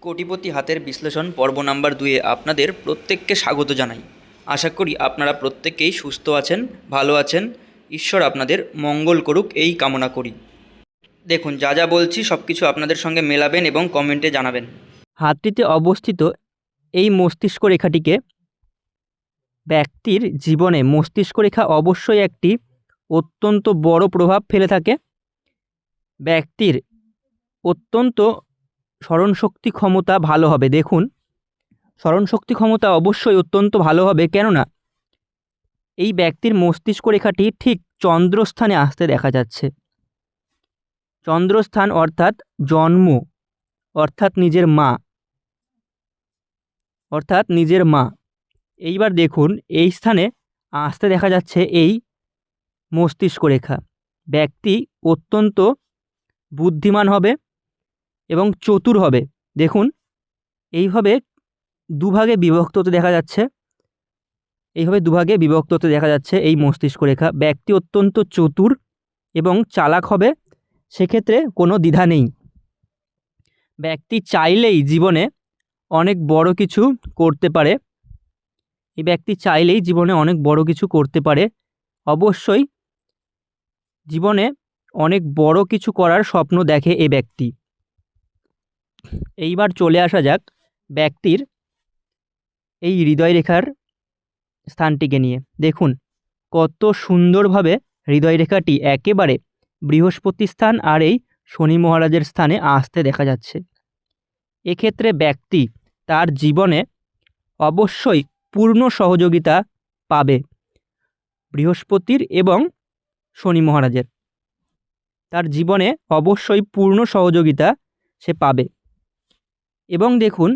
কোটিপতি হাতের বিশ্লেষণ পর্ব নাম্বার দুয়ে আপনাদের প্রত্যেককে স্বাগত জানাই। আশা করি আপনারা প্রত্যেকেই সুস্থ আছেন, ভালো আছেন। ঈশ্বর আপনাদের মঙ্গল করুক, এই কামনা করি। দেখুন, যা যা বলছি সব কিছু আপনাদের সঙ্গে মেলাবেন এবং কমেন্টে জানাবেন। হাতটিতে অবস্থিত এই মস্তিষ্ক রেখাটিকে ব্যক্তির জীবনে মস্তিষ্ক রেখা অবশ্যই একটি অত্যন্ত বড় প্রভাব ফেলে থাকে। ব্যক্তির অত্যন্ত স্মরণশক্তি ক্ষমতা ভালো হবে, দেখুন। স্মরণশক্তি ক্ষমতা অবশ্যই অত্যন্ত ভালো হবে, কেননা এই ব্যক্তির মস্তিষ্ক রেখাটি ঠিক চন্দ্রস্থানে আসতে দেখা যাচ্ছে। চন্দ্রস্থান অর্থাৎ জন্ম, অর্থাৎ নিজের মা, অর্থাৎ নিজের মা। এইবার দেখুন, এই স্থানে আসতে দেখা যাচ্ছে এই মস্তিষ্ক রেখা। ব্যক্তি অত্যন্ত বুদ্ধিমান হবে এবং চতুর হবে। দেখুন, এইভাবে দুভাগে বিভক্ত হতে দেখা যাচ্ছে। এইভাবে দুভাগে বিভক্ত হতে দেখা যাচ্ছে এই মস্তিষ্ক রেখা। ব্যক্তি অত্যন্ত চতুর এবং চালাক হবে, সেক্ষেত্রে কোনো দ্বিধা নেই। ব্যক্তি চাইলেই জীবনে অনেক বড় কিছু করতে পারে। এই ব্যক্তি চাইলেই জীবনে অনেক বড় কিছু করতে পারে। অবশ্যই জীবনে অনেক বড় কিছু করার স্বপ্ন দেখে এ ব্যক্তি। এইবার চলে আসা যাক ব্যক্তির এই হৃদয় রেখার স্থানটিকে নিয়ে। দেখুন, কত সুন্দরভাবে হৃদয় রেখাটি একেবারে বৃহস্পতি স্থান আর এই শনি মহারাজের স্থানে আসতে দেখা যাচ্ছে। এক্ষেত্রে ব্যক্তি তার জীবনে অবশ্যই পূর্ণ সহযোগিতা পাবে বৃহস্পতির এবং শনি মহারাজের। তার জীবনে অবশ্যই পূর্ণ সহযোগিতা সে পাবে। এবং দেখুন,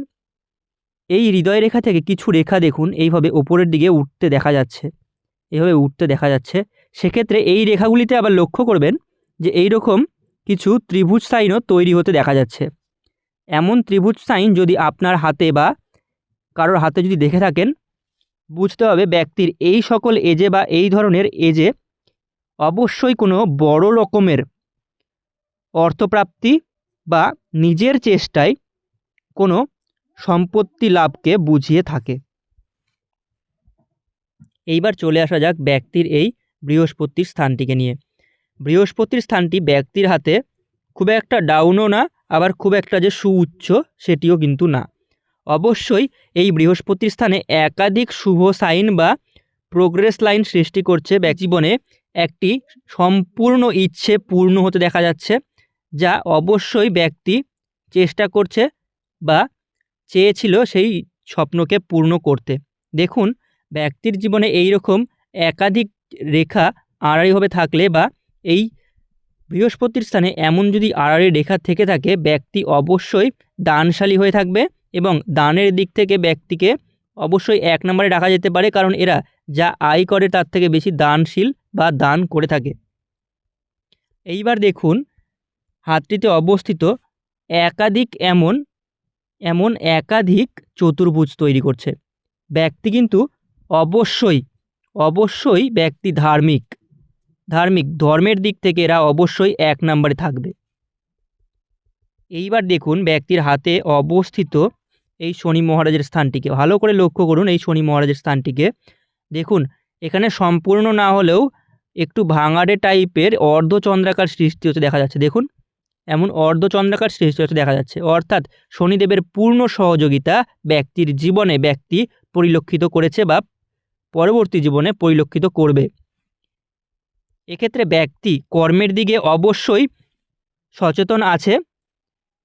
এই হৃদয় রেখা থেকে কিছু রেখা দেখুন, এইভাবে ওপরের দিকে উঠতে দেখা যাচ্ছে। এইভাবে উঠতে দেখা যাচ্ছে। সেক্ষেত্রে এই রেখাগুলিতে আবার লক্ষ্য করবেন যে এই রকম কিছু ত্রিভুজ সাইনও তৈরি হতে দেখা যাচ্ছে। এমন ত্রিভুজ সাইন যদি আপনার হাতে বা কারোর হাতে যদি দেখে থাকেন, বুঝতে হবে ব্যক্তির এই সকল এজে বা এই ধরনের এজে অবশ্যই কোনো বড় রকমের অর্থপ্রাপ্তি বা নিজের চেষ্টায় কোনো সম্পত্তি লাভকে বুঝিয়ে থাকে। এইবার চলে আসা যাক ব্যক্তির এই বৃহস্পতির স্থানটিকে নিয়ে। বৃহস্পতির স্থানটি ব্যক্তির হাতে খুব একটা ডাউনও না, আবার খুব একটা যে সুউচ্চ সেটিও কিন্তু না। অবশ্যই এই বৃহস্পতির স্থানে একাধিক শুভ সাইন বা প্রোগ্রেস লাইন সৃষ্টি করছে জীবনে। একটি সম্পূর্ণ ইচ্ছে পূর্ণ হতে দেখা যাচ্ছে, যা অবশ্যই ব্যক্তি চেষ্টা করছে বা চেয়েছিল সেই স্বপ্নকে পূর্ণ করতে। দেখুন, ব্যক্তির জীবনে এই রকম একাধিক রেখা আড়াইভাবে থাকলে বা এই বৃহস্পতির স্থানে এমন যদি আড়াআড়ি রেখা থেকে থাকে, ব্যক্তি অবশ্যই দানশালী হয়ে থাকবে এবং দানের দিক থেকে ব্যক্তিকে অবশ্যই এক নম্বরে রাখা যেতে পারে কারণ এরা যা আয় করে তার থেকে বেশি দানশীল বা দান করে থাকে। এইবার দেখুন, হাতটিতে অবস্থিত একাধিক এমন এমন একাধিক চতুর্ভুজ তৈরি করছে। ব্যক্তি কিন্তু অবশ্যই অবশ্যই ব্যক্তি ধার্মিক। ধার্মিক, ধর্মের দিক থেকে এরা অবশ্যই এক নম্বরে থাকবে। এইবার দেখুন ব্যক্তির হাতে অবস্থিত এই শনি মহারাজের স্থানটিকে। ভালো করে লক্ষ্য করুন এই শনি মহারাজের স্থানটিকে। দেখুন, এখানে সম্পূর্ণ না হলেও একটু ভাঙাড়ে টাইপের অর্ধচন্দ্রাকার সৃষ্টি হতে দেখা যাচ্ছে। দেখুন এমন অর্ধচন্দ্রাকার সৃষ্টি দেখা যাচ্ছে। অর্থাৎ শনিদেবের পূর্ণ সহযোগিতা ব্যক্তির জীবনে ব্যক্তি পরিলক্ষিত করেছে বা পরবর্তী জীবনে পরিলক্ষিত করবে। এক্ষেত্রে ব্যক্তি কর্মের দিকে অবশ্যই সচেতন আছে।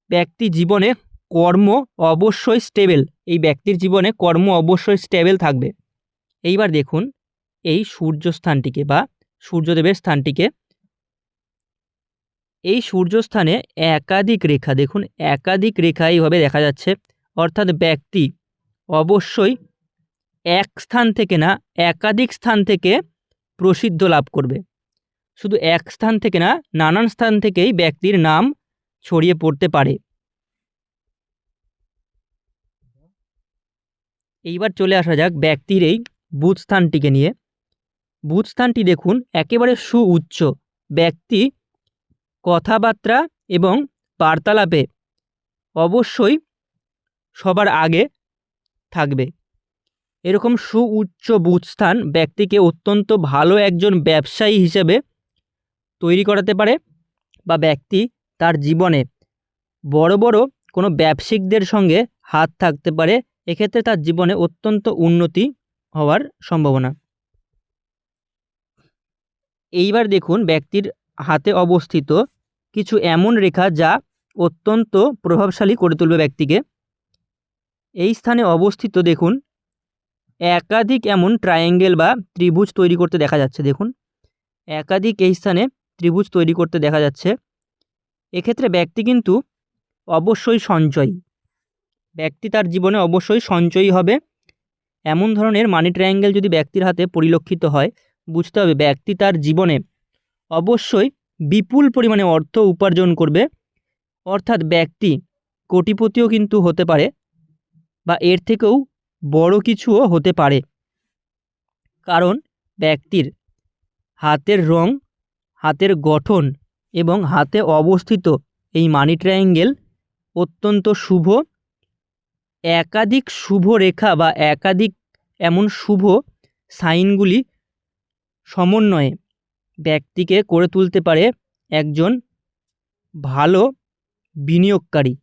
ব্যক্তি জীবনে কর্ম অবশ্যই স্টেবেল এই ব্যক্তির জীবনে কর্ম অবশ্যই স্টেবেল থাকবে। এইবার দেখুন এই সূর্যস্থানটিকে বা সূর্যদেবের স্থানটিকে এই সূর্যস্থানে একাধিক রেখা, দেখুন, একাধিক রেখা এইভাবে দেখা যাচ্ছে, অর্থাৎ ব্যক্তি অবশ্যই এক স্থান থেকে না, একাধিক স্থান থেকে প্রসিদ্ধ লাভ করবে। শুধু এক স্থান থেকে না, নানান স্থান থেকেই ব্যক্তির নাম ছড়িয়ে পড়তে পারে। এইবার চলে আসা যাক ব্যক্তির এই বুধ স্থানটিকে নিয়ে। বুধ স্থানটি দেখুন, একেবারে সুউচ্চ, ব্যক্তি কথাবার্তা এবং বার্তালাপে অবশ্যই সবার আগে থাকবে। এরকম সুউচ্চ বুথস্থান ব্যক্তিকে অত্যন্ত ভালো একজন ব্যবসায়ী হিসেবে তৈরি করাতে পারে বা ব্যক্তি তার জীবনে বড় বড় কোনো ব্যবসায়িকদের সঙ্গে হাত থাকতে পারে, এক্ষেত্রে তার জীবনে অত্যন্ত উন্নতি হওয়ার সম্ভাবনা। এইবার দেখুন ব্যক্তির হাতে অবস্থিত কিছু এমন রেখা যা অত্যন্ত প্রভাবশালী করে তুলবে ব্যক্তিকে। এই স্থানে অবস্থিত দেখুন, একাধিক এমন ট্রায়াঙ্গেল বা ত্রিভুজ তৈরি করতে দেখা যাচ্ছে। দেখুন, একাধিক এই স্থানে ত্রিভুজ তৈরি করতে দেখা যাচ্ছে। এক্ষেত্রে ব্যক্তি কিন্তু অবশ্যই সঞ্চয়ী। ব্যক্তি তার জীবনে অবশ্যই সঞ্চয়ী হবে। এমন ধরনের মানি ট্রায়াঙ্গেল যদি ব্যক্তির হাতে পরিলক্ষিত হয়, বুঝতে হবে ব্যক্তি তার জীবনে অবশ্যই বিপুল পরিমাণে অর্থ উপার্জন করবে। অর্থাৎ ব্যক্তি কোটিপতিও কিন্তু হতে পারে বা এর থেকেও বড় কিছুও হতে পারে। কারণ ব্যক্তির হাতের রং, হাতের গঠন এবং হাতে অবস্থিত এই মানি ট্রায়াঙ্গেল অত্যন্ত শুভ। একাধিক শুভ রেখা বা একাধিক এমন শুভ সাইনগুলি সমন্বয়ে ব্যক্তিকে করে তুলতে পারে একজন ভালো বিনিয়োগকারী।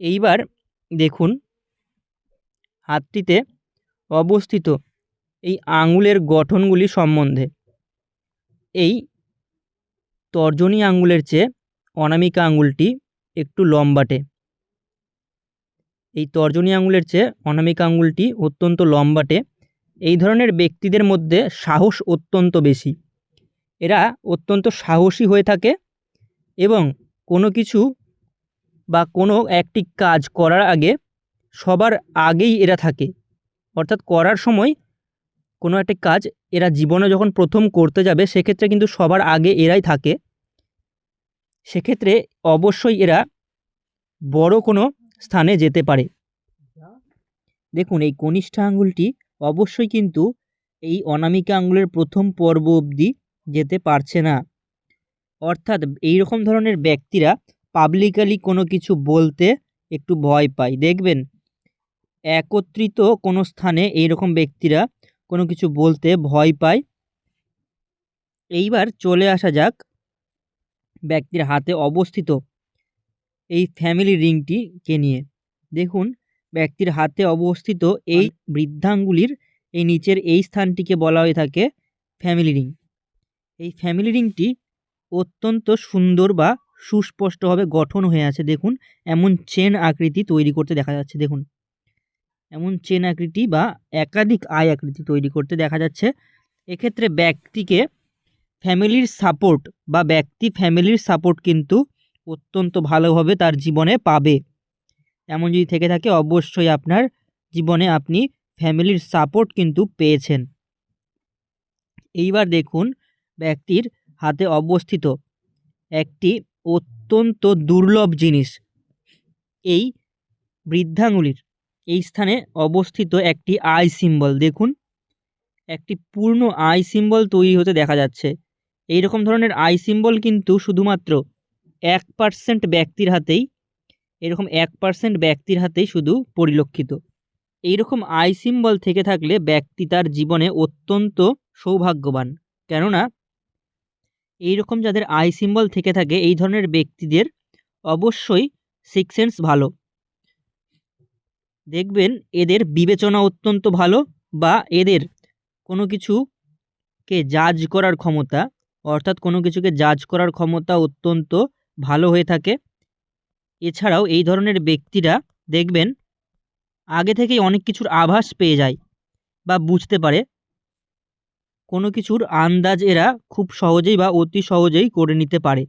এইবার দেখুন, হাতটিতে অবস্থিত এই আঙুলের গঠনগুলি সম্বন্ধে। এই তর্জনী আঙুলের চেয়ে অনামিকা আঙুলটি একটু লম্বাটে। এই তর্জনী আঙুলের চেয়ে অনামিকা আঙুলটি অত্যন্ত লম্বাটে। এই ধরনের ব্যক্তিদের মধ্যে সাহস অত্যন্ত বেশি। এরা অত্যন্ত সাহসী হয়ে থাকে এবং কোনো কিছু বা কোনো একটি কাজ করার আগে সবার আগেই এরা থাকে। অর্থাৎ করার সময় কোনো একটি কাজ এরা জীবনে যখন প্রথম করতে যাবে, সেক্ষেত্রে কিন্তু সবার আগে এরাই থাকে। সেক্ষেত্রে অবশ্যই এরা বড় কোনো স্থানে যেতে পারে। দেখুন, এই কনিষ্ঠ আঙ্গুলটি অবশ্যই কিন্তু এই অনামিকা আঙ্গুলের প্রথম পর্ব অবধি যেতে পারছে না। অর্থাৎ এই রকম ধরনের ব্যক্তিরা পাবলিকালি কোনো কিছু বলতে একটু ভয় পায়। দেখবেন, একত্রিত কোনো স্থানে এই রকম ব্যক্তিরা কোনো কিছু বলতে ভয় পায়। এইবার চলে আসা যাক ব্যক্তির হাতে অবস্থিত এই ফ্যামিলি রিংটিকে নিয়ে। দেখুন ব্যক্তির হাতে অবস্থিত এই বৃদ্ধাঙ্গুলির এই নিচের এই স্থানটিকে বলা হয়ে থাকে ফ্যামিলি রিং। এই ফ্যামিলি রিংটি অত্যন্ত সুন্দর বা সুস্পষ্টভাবে গঠন হয়ে আছে দেখুন। এমন চেন আকৃতি তৈরি করতে দেখা যাচ্ছে দেখুন। এমন চেন আকৃতি বা একাধিক আয় আকৃতি তৈরি করতে দেখা যাচ্ছে। এক্ষেত্রে ব্যক্তিকে ফ্যামিলির সাপোর্ট বা ব্যক্তি ফ্যামিলির সাপোর্ট কিন্তু অত্যন্ত ভালোভাবে তার জীবনে পাবে। এমন যদি থেকে থাকে, অবশ্যই আপনার জীবনে আপনি ফ্যামিলির সাপোর্ট কিন্তু পেয়েছেন। এইবার দেখুন ব্যক্তির হাতে অবস্থিত একটি অত্যন্ত দুর্লভ জিনিস। এই বৃদ্ধাঙ্গুলির, এই স্থানে অবস্থিত একটি আই সিম্বল। দেখুন, একটি পূর্ণ আই সিম্বল তৈরি হতে দেখা যাচ্ছে। এই রকম ধরনের আই সিম্বল কিন্তু শুধুমাত্র এক পার্সেন্ট ব্যক্তির হাতেই এরকম এক পার্সেন্ট ব্যক্তির হাতেই শুধু পরিলক্ষিত। এই রকম আই সিম্বল থেকে থাকলে ব্যক্তি তার জীবনে অত্যন্ত সৌভাগ্যবান। কেননা এই রকম যাদের আই সিম্বল থেকে থাকে, এই ধরনের ব্যক্তিদের অবশ্যই সিক্স সেন্স ভালো। দেখবেন এদের বিবেচনা অত্যন্ত ভালো বা এদের কোনো কিছুকে জাজ করার ক্ষমতা, অর্থাৎ কোনো কিছুকে জাজ করার ক্ষমতা অত্যন্ত ভালো হয়ে থাকে। এছাড়াও এই ধরনের ব্যক্তিরা দেখবেন আগে থেকেই অনেক কিছুর আভাস পেয়ে যায় বা বুঝতে পারে। কোনো কিছুর আন্দাজ এরা খুব সহজেই বা অতি সহজেই করে নিতে পারে।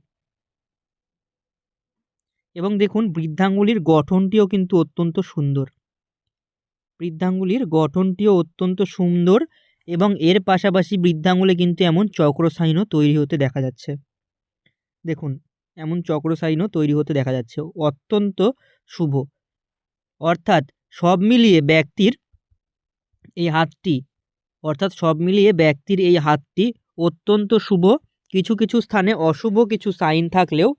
এবং দেখুন, বৃদ্ধাঙ্গুলির গঠনটিও কিন্তু অত্যন্ত সুন্দর। বৃদ্ধাঙ্গুলির গঠনটিও অত্যন্ত সুন্দর এবং এর পাশাপাশি বৃদ্ধাঙ্গুলে কিন্তু এমন চক্রসাইনও তৈরি হতে দেখা যাচ্ছে। দেখুন এমন চক্র সাইনও তৈরি হতে দেখা যাচ্ছে। অত্যন্ত শুভ। অর্থাৎ সব মিলিয়ে ব্যক্তির এই হাতটি, অর্থাৎ সব মিলিয়ে ব্যক্তির এই হাতটি অত্যন্ত শুভ। কিছু কিছু স্থানে অশুভ কিছু সাইন থাকলেও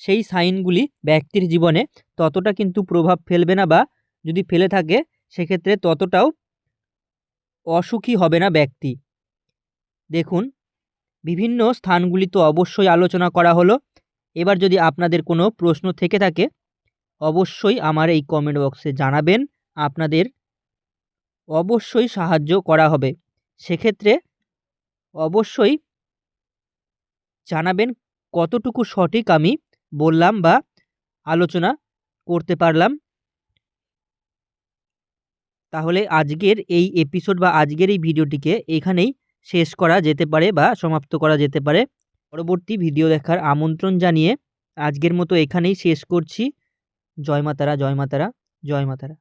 সেই সাইনগুলি ব্যক্তির জীবনে ততটা কিন্তু প্রভাব ফেলবে না বা যদি ফেলে থাকে, সেক্ষেত্রে ততটাও অসুখী হবে না ব্যক্তি। দেখুন, বিভিন্ন স্থানগুলি তো অবশ্যই আলোচনা করা হলো। এবার যদি আপনাদের কোনো প্রশ্ন থেকে থাকে, অবশ্যই আমার এই কমেন্ট বক্সে জানাবেন। আপনাদের অবশ্যই সাহায্য করা হবে। সেক্ষেত্রে অবশ্যই জানাবেন কতটুকু সঠিক আমি বললাম বা আলোচনা করতে পারলাম। তাহলে আজকের এই এপিসোড বা আজকের এই ভিডিওটিকে এখানেই শেষ করা যেতে পারে বা সমাপ্ত করা যেতে পারে। পরবর্তী ভিডিও দেখার আমন্ত্রণ জানিয়ে আজকের মতো এখানেই শেষ করছি। জয় মাতারা জয় মাতারা জয় মাতারা।